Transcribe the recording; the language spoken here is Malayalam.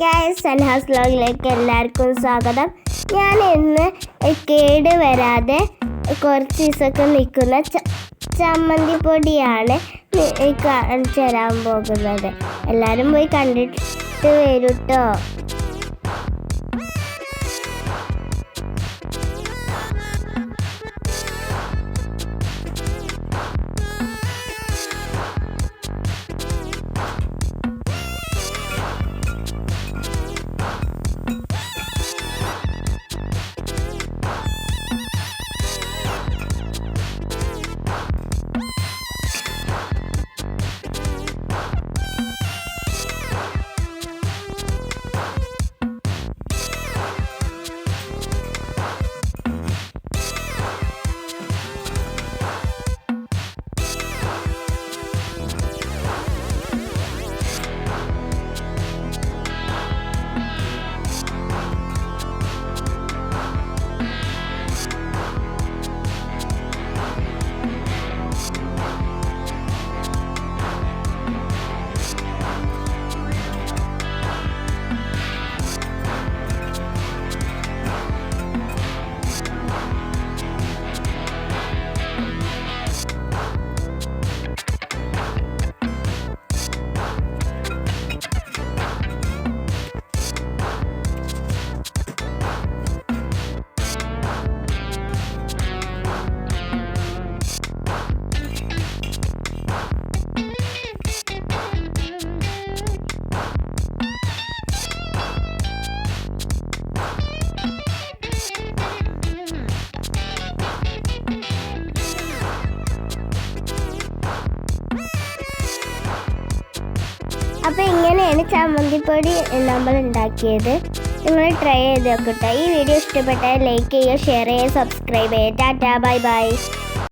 ഗൈസ് സൻഹാസ് വ്ലോഗിലേക്ക് എല്ലാവർക്കും സ്വാഗതം. ഞാൻ ഇന്ന് കേട് വരാതെ കുറച്ച് ദിവസമൊക്കെ നിൽക്കുന്ന ചമ്മന്തി പൊടിയാണ് കാണിച്ചു തരാൻ പോകുന്നത്. എല്ലാവരും പോയി കണ്ടിട്ട് വരൂട്ടോ അപ്പോൾ ഇങ്ങനെയാണ് ചമ്മന്തിപ്പൊടി നമ്മൾ ഉണ്ടാക്കിയത് നിങ്ങൾ ട്രൈ ചെയ്ത് നോക്കട്ടെ ഈ വീഡിയോ ഇഷ്ടപ്പെട്ടാൽ ലൈക്ക് ചെയ്യുക ഷെയർ ചെയ്യുക സബ്സ്ക്രൈബ് ചെയ്യുക. Tata bye bye